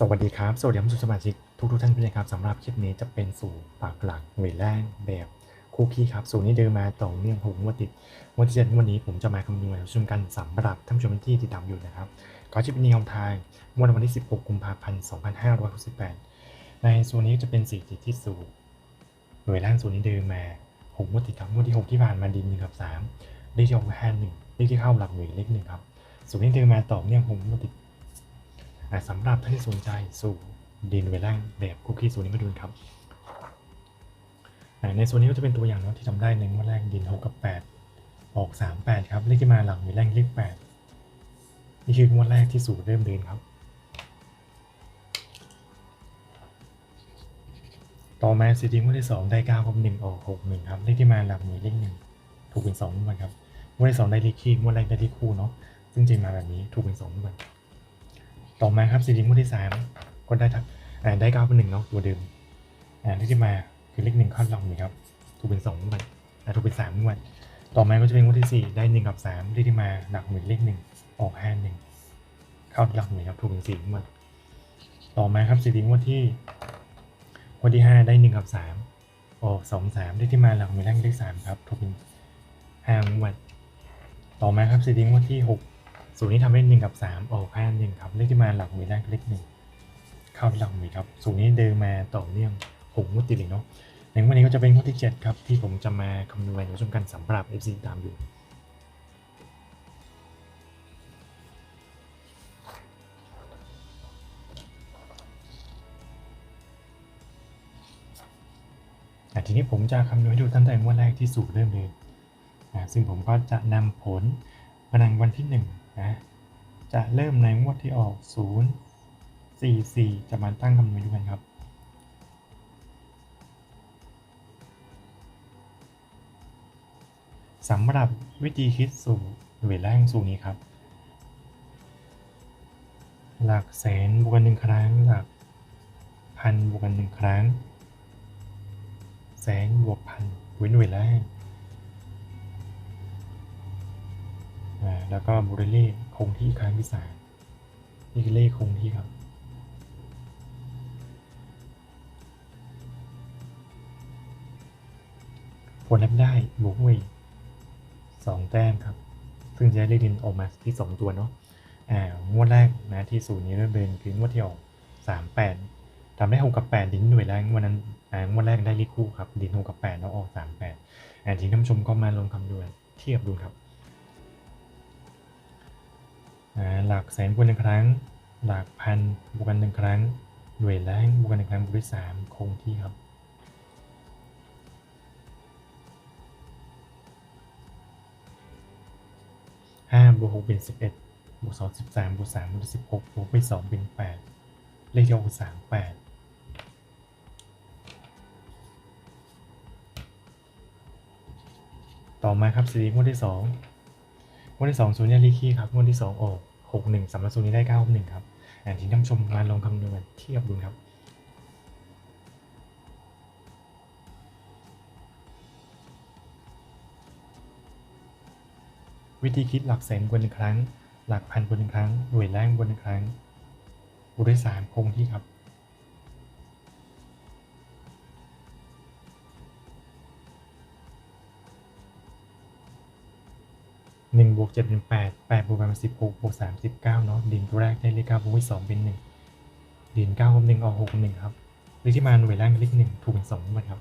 สวัสดีครับ สวัสดีท่านผู้ชมสมาชิกทุกทุกท่านด้วยนครับสำหรับคลิปนี้จะเป็นสูตรปากหลักหน่วยแรกแบบคุกกี้ครับ สูตรนี้เดินมาต่อเนื่องหกงวดติดงวันที่เจ็ดวันนี้ผมจะมาคำนวณให้ชมกันสำหรับท่านผู้ชมที่ติดตามอยู่นะครับก็จะเป็นแนวทางวันวันที่ 16 กุมภาพันธ์ 2568 ในส่วนนี้จะเป็นสี่จิตที่สูตรหน่วยแรกสูตรนี้เดินมาหกงวดติดครับงวดที่หกที่ผ่านมาดินหนึ่งกับสามเลขที่ออกห้าหนึ่งเลขที่เข้าหลักหน่วยเลขหนึ่งครับสูตรนี้เดินมาต่อเนื่องหกงวดติด อ่สำหรับท่านที่สนใจสู่ดินเวล่างแบบคุกกี้สูตรนี้มาดูครับ ในส่วนนี้ก็จะเป็นตัวอย่างเนาะที่ทำได้ในงวดแรกดิน6กับ 8 ออก 3 8 ครับเลขที่มาหลังเวล่างเลข8นี่คืองวดแรกที่สูตรเริ่มเดินครับ ต่อมาซีดีงวดที่ 2 ได้9กับ1ออก6 1ครับเลขที่มาหลังมีเลข1ถูกเป็น2งวดครับงวดที่2ได้เลขคี่งวดแรกได้เลขคู่เนาะซึ่งจริงมาแบบนี้ถูกเป็น2งวด ต่อมาครับซีรีส์งวดที่สามก็ได้ทักอ่าได้เก้าเป็นหนึ่งเนาะตัวเดิมอ่าเลขที่มาคือเลขหนึ่งข้อลองนี่ครับถูกเป็นสองงวดถูกเป็นสามงวด ต่อมาก็จะเป็นงวดที่สี่ได้หนึ่งกับสามเลขที่มาหลักหมื่นเลขหนึ่งออกห้าหนึ่งเข้าหลักหมื่นครับถูกเป็นสี่งวด ต่อมาครับซีรีส์งวดที่งวดที่ห้าได้หนึ่งกับสามออกสองสามเลขที่มาหลักหมื่นเลขเลขสามครับถูกเป็นห้างวด ต่อมาครับซีรีส์งวดที่หก สูตรนี้ทำได้หนึ่งกับสามออกห้าหนึ่งครับเลขที่มาหลักหมื่นแรกเลขหนึ่งเข้าที่หลักหมื่นครับสูตรนี้เดินมาต่อเนื่องหกงวดติดเลยเนาะในวันนี้ก็จะเป็นงวดที่เจ็ดครับที่ผมจะมาคำนวณในชมกันสำหรับ FC ตามอยู่อะทีนี้ผมจะคำนวณให้ดูตั้งแต่งวดแรกที่สูตรเริ่มเลยอะซึ่งผมก็จะนำผลมาในวันที่ห นะจะเริ่มในงวดที่ออก 0 4 4 จะมาตั้งคำนวณด้วยกันครับ สำหรับวิธีคิดสูตรหน่วยแรกสูตรนี้ครับ หลักแสนบวกกันหนึ่งครั้ง หลักพันบวกกันหนึ่งครั้ง แสนบวกพันเว้นหน่วยแรกอ่า แล้วก็บริเลขคงที่ครั้งที่สามนี่คือเลขคงที่ครับผลลัพธ์ได้บวกเวยสองแต้มครับ ซึ่งจะได้เลขดินออกมาที่สองตัวเนาะอ่างวดแรกนะที่ศูนย์นี้เริ่มเดินคืองวดที่ออกสามแปดทำได้หกกับแปดดินหน่วยแรกวันนั้นอ่างวดแรกได้เลขคู่ครับดินหกกับแปดแล้วออกสามแปดอ่าทีนี้ท่านผู้ชมก็มาลองคำนวณเทียบดูครับ หลักแสนบวกหนึ่งครั้ง หลักพันบวกกันหนึ่งครั้ง หน่วยแรกบวกกันหนึ่งครั้งบวกด้วยสามคงที่ครับห้าบวกหกเป็นสิบเอ็ดบวกสองสิบสามบวกสามเป็นสิบหกบวกไปสองเป็นแปดเลขที่ออกสามแปดต่อมาครับซีงวดที่สองงวดที่สองศูนย์ยาลีคีครับงวดที่สองออก หกหนึ่งสำหรับศูนนี้ได้เก้าหนึ่งครับอ่านที่ท่านชมกาลองคำนวณเทียบดูครับวิธีคิดหลักแสนบนหนึ่งครั้ง หลักพันบนหนึ่งครั้ง หน่วยแรงบนหนึ่งครั้งบวกด้วยสามคงที่ครับ หนึ่งบวกเจ็ดเป็นแปดแปดบวกกันเป็นสิบหกบวกสามสิบเก้าเนาะดินตัวแรกได้เลขเก้าบวกด้วยสองเป็นหนึ่งดินเก้ากับหนึ่งออกหกกับหนึ่งครับเลขที่มาหน่วยแรกเป็นเลขหนึ่งถูกเป็นสองหมดครับ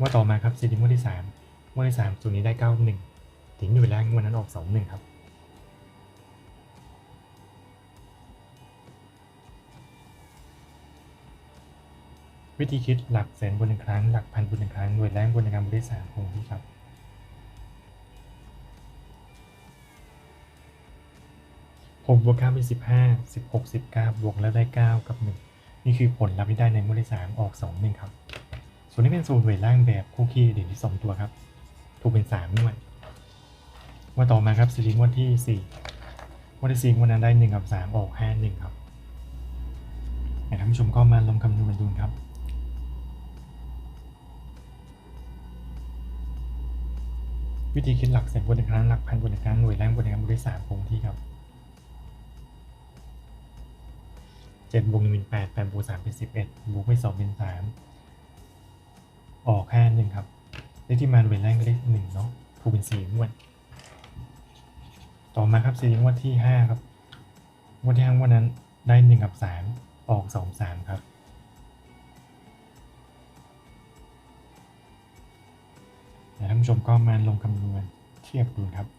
ว่าต่อมาครับซีดีงวดที่สามงวดที่สามสูตรนี้ได้เก้าหนึ่งถึงหน่วยแรกงวดนั้นออกสองหนึ่งครับวิธีคิดหลักแสนบนหนึ่งครั้ง หลักพันบนหนึ่งครั้งหน่วยแรกบนหนึ่งครั้งบนได้สามคงที่ครับ หกบวกเก้าเป็นสิบห้าสิบหกสิบเก้าบวกแล้วได้เก้ากับหนึ่งนี่คือผลลัพธ์ที่ได้ในงวดที่สามออกสองหนึ่งครับ ส่วนนี้เป็นสูตรหน่วยล่างแบบคู่ขี้เด่นที่สองตัวครับ ถูกเป็นสามหน่วย ว่าต่อมาครับซีรีส์งวดที่สี่งวดที่สี่วดนั้นได้หนึ่งกับสามออกห้าหนึ่งครับท่านผู้ชมก็มาลองคำนวณดูครับวิธีคิดหลักแสนบนหนึ่งครั้งหลักพันบนหนึ่งครั้งหน่วยแรงบนหนึ่งครั้งบนได้สามคงที่ครับ จ็ดบวกหนึ่งเป็นแปดแปดบวกสามเป็นสิบเอ็ดบวกไปสองเป็นสามออกห้าหนึ่งครับเลขที่มาเวนแรกก็เลขหนึ่งเนาะถูกเป็นสี่งวด ต่อมาครับซีรีส์งวดที่ห้าครับงวดที่ห้างวดนั้นได้หนึ่งกับสามออกสองสามครับท่านผู้ชมก็มาลงคำนวณเทียบดูครับ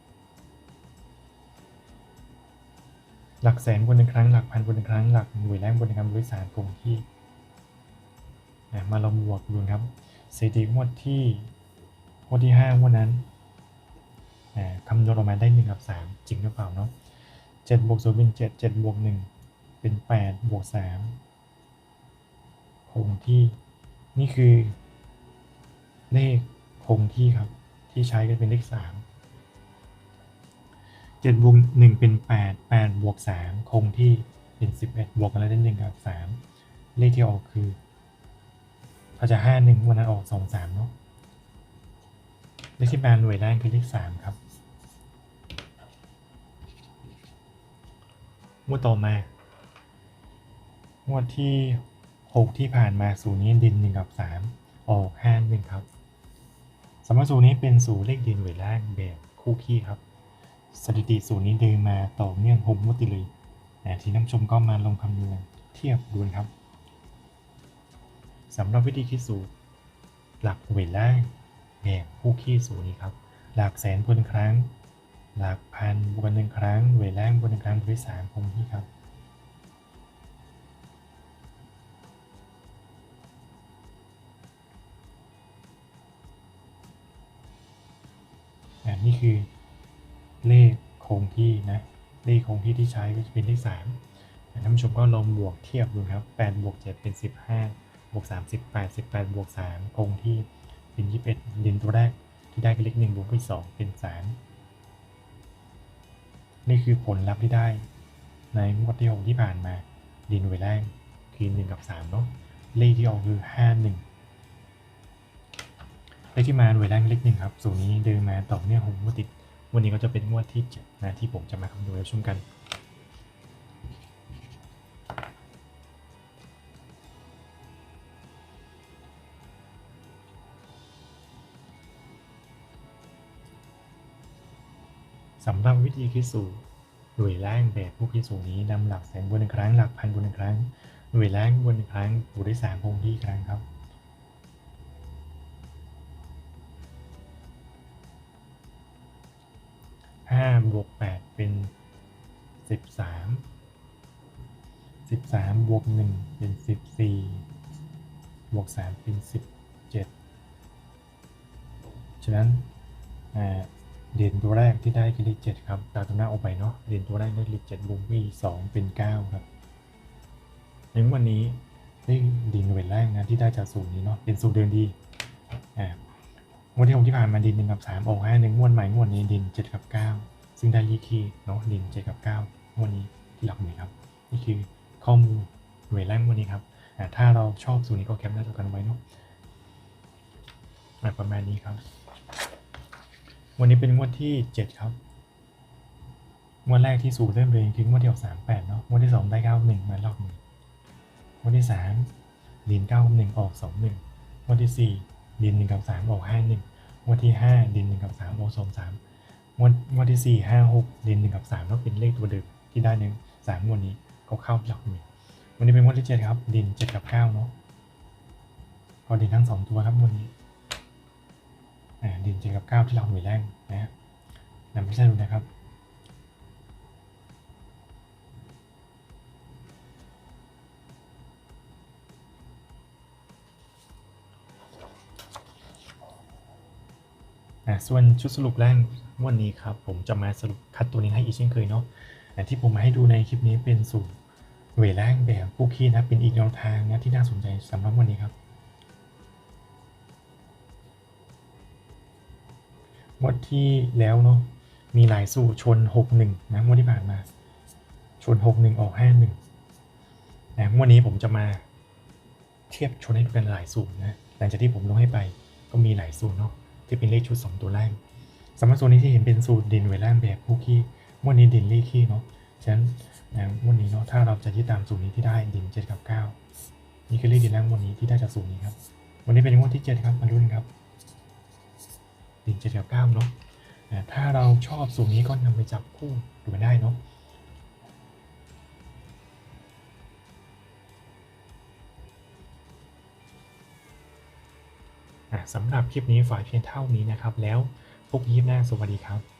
หลักแสนบนหนึ่งครั้ง หลักพันบนหนึ่งครั้ง หลักหน่วยแรกบนหนึ่งครั้งบริษัทคงที่มาลองบวกดูครับสถิติงวดที่งวดที่ห้างวดนั้นคำนวณออกมาได้หนึ่งกับสามจริงหรือเปล่าเนาะเจ็ดบวกศูนย์เป็นเจ็ดเจ็ดบวกหนึ่งเป็นแปดบวกสามคงที่นี่คือเลขคงที่ครับ ที่ใช้กันเป็นเลขสาม เจ็ดบวกหนึ่งเป็นแปดแปดบวกสามคงที่เป็นสิบเอ็ดบวกกันแล้วได้หนึ่งกับสามเลขที่ออกคือถ้าจะห้าหนึ่งวันนั้นออกสองสามเนาะเลขที่มาหน่วยแรกคือเลขสามครับงวดต่อมางวดที่หกที่ผ่านมาสูตรนี้ดินหนึ่งกับสามออกห้าหนึ่งครับสำหรับสูตรนี้เป็นสูตรเลขด่นเวทแรกแบบคู่ขี้ครับ สถิติสูตรนี้เดินมาต่อเนื่องหกงวดติดเลยแต่ที่น้ำชมก็มาลงคำนวณเทียบดูนะครับสำหรับวิธีคิดสูตร หลักเวทแรกแบบคู่ขี้สูตรนี้ครับ หลักแสนบนครั้ง หลักพันบนหนึ่งครั้งเวทแรกบนหนึ่งครั้งบริสามคงที่ครับนี่คือ เลขคงที่นะเลขคงที่ที่ใช้ก็จะเป็นเลขสามท่านผู้ชมก็ลองบวกเทียบดูครับแปดบวกเจ็ดเป็นสิบห้าบวกสามสิบแปดสิบแปดบวกสามคงที่เป็นยี่สิบเอ็ดด่นตัวแรกที่ได้คือเลขหนึ่งบวกไปสองเป็นสามนี่คือผลลัพธ์ที่ได้ ในงวดที่หกที่ผ่านมาดินไว้แรกคือหนึ่งกับสามเนาะเลขที่ออกคือห้าหนึ่งเลขที่มาหน่วยแรกเลขหนึ่งครับ สูตรนี้เดินมาต่อเนื่องหกงวดติด วันนี้ก็จะเป็นงวดที่เจ็ดนะที่ผมจะมาคำนวณให้ชมกัน สำหรับวิธีคิดสูตรหน่วยแรกแบบผู้คิดสูตรนี้นำหลักแสนบนหนึ่งครั้งหลักพันบนหนึ่งครั้งหน่วยแรกบนหนึ่งครั้งบวกด้วยสามคงที่ครั้งครับ ห้าบวกแปดเป็นสิบสามสิบสามบวกหนึ่งเป็นสิบสี่บวกสามเป็นสิบเจ็ดฉะนั้นเด่นตัวแรกที่ได้คือเลขเจ็ดครับตามตัวหน้าออกไปเนาะเด่นตัวแรกได้เลขเจ็ดบวกมีสองเป็นเก้าครับในวันนี้ได้ดินเวทแรกนะที่ได้จากสูตรนี้เนาะเป็นสูตรเดินดีอ่า งวดที่หกที่ผ่านมาดินหนึ่งกับสามออกห้าหนึ่งงวดใหม่งวดนี้ดินเจ็ดกับเก้าซึ่งได้ยี่คีเนาะดินเจ็ดกับเก้างวดนี้ที่หลักหน่วยครับ นี่คือข้อมูลหน่วยแรกงวดนี้ครับถ้าเราชอบสูตรนี้ก็แคปหน้าจอกันไว้เนาะประมาณนี้ครับ วันนี้เป็นงวดที่เจ็ดครับงวดแรกที่สูตรเริ่มเลยคืองวดที่ออกสามแปดเนาะงวดที่สองได้เก้าหนึ่งมาลอกหนึ่งงวดที่สามดินเก้าหนึ่งออกสองหนึ่งงวดที่สี่ ดินหนึ่งกับสามออกห้าหนึ่งงวดที่ห้าดินหนึ่งกับสามออกสองสามงวดงวดที่สี่ห้าหกดินหนึ่งกับสามก็เป็นเลขตัวเดิมที่ได้หนึ่งสามงวดนี้ก็เข้าหลักหน่วยวันนี้เป็นงวดที่เจ็ดครับ ดินเจ็ดกับเก้าเนาะก็ดินทั้งสองตัวครับงวันนี้อ่าดินเจ็ดกับเก้าที่หลักหน่วยแรกนะฮะนำไปใช้ดูนะครับ ส่วนชุดสรุปแรกวันนี้ครับผมจะมาสรุปคัดตัวนี้ให้อีกเช่นเคยเนาะแต่ที่ผมมาให้ดูในคลิปนี้เป็นสูตรเวทแรกแบบผู้คีย์นะเป็นอีกแนวทางนะที่น่าสนใจสำหรับวันนี้ครับ วันที่แล้วเนาะมีหลายสูตรชน 61 นะงวันที่ผ่านมา ชน 61 ออก 51 นะงวันนี้ผมจะมาเทียบชนให้ดูกันหลายสูตรนะหลังจากที่ผมลงให้ไปก็มีหลายสูตรเนาะ ที่เป็นเลขชุด 2 ตัวแรกสำหรับโซนนี้ที่เห็นเป็นสูตรดินไว้ล่างแบบคู่ขี้วันนี้ดินเลขขี้เนาะฉะนั้นวันนี้เนาะถ้าเราจะยึดตามสูตรนี้ที่ได้ดินเจ็ดกับเก้านี่คือเลขดินแรกวันนี้ที่ได้จากสูตรนี้ครับวันนี้เป็นงวดที่เจ็ดครับมาลุ้นครับดินเจ็ดกับเก้าเนาะถ้าเราชอบสูตรนี้ก็นำไปจับคู่ดูกันได้เนาะ สำหรับคลิปนี้ฝ่ายเพียงเท่านี้นะครับ แล้วพบยีบหน้าสวัสดีครับ